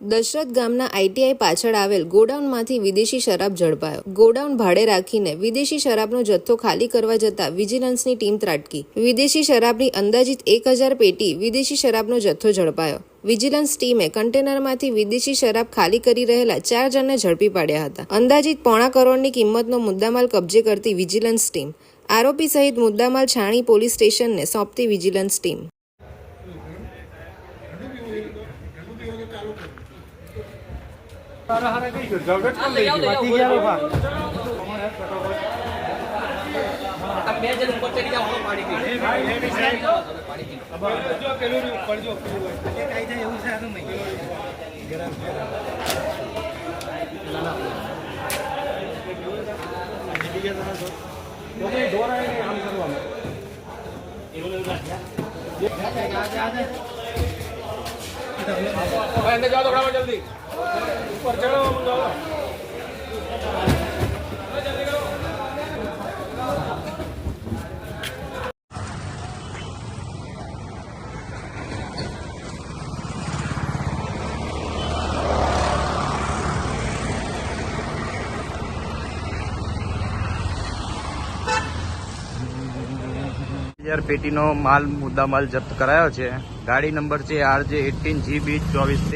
દશરથ ગામના આઈટીઆઈ પાછળ આવેલ ગોડાઉનમાંથી વિદેશી શરાબ ઝડપાયો. ગોડાઉન ભાડે રાખીને વિદેશી શરાબનો જથ્થો ખાલી કરવા જતા વિજિલન્સની ટીમ ત્રાટકી. વિદેશી શરાબની અંદાજિત એક હજાર પેટી વિદેશી શરાબનો જથ્થો ઝડપાયો. વિજિલન્સ ટીમે કન્ટેનરમાંથી વિદેશી શરાબ ખાલી કરી રહેલા ચાર જણને ઝડપી પાડ્યા હતા. અંદાજિત પોણા કરોડની કિંમતનો મુદ્દામાલ કબજે કરતી વિજિલન્સ ટીમ. આરોપી સહિત મુદ્દામાલ છાણી પોલીસ સ્ટેશનને સોંપતી વિજિલન્સ ટીમ. બે જણ ઉપર ચડી જાઓ હું પાણી પી ભાઈ અંદર જાઓ તો ફટાફટ જલ્દી. ઉપર ચડો હજાર પેટીનો માલ મુદ્દામાલ જપ્ત કરાયો છે. ગાડી નંબર છે આરજે એટીન જી બી ચોવીસ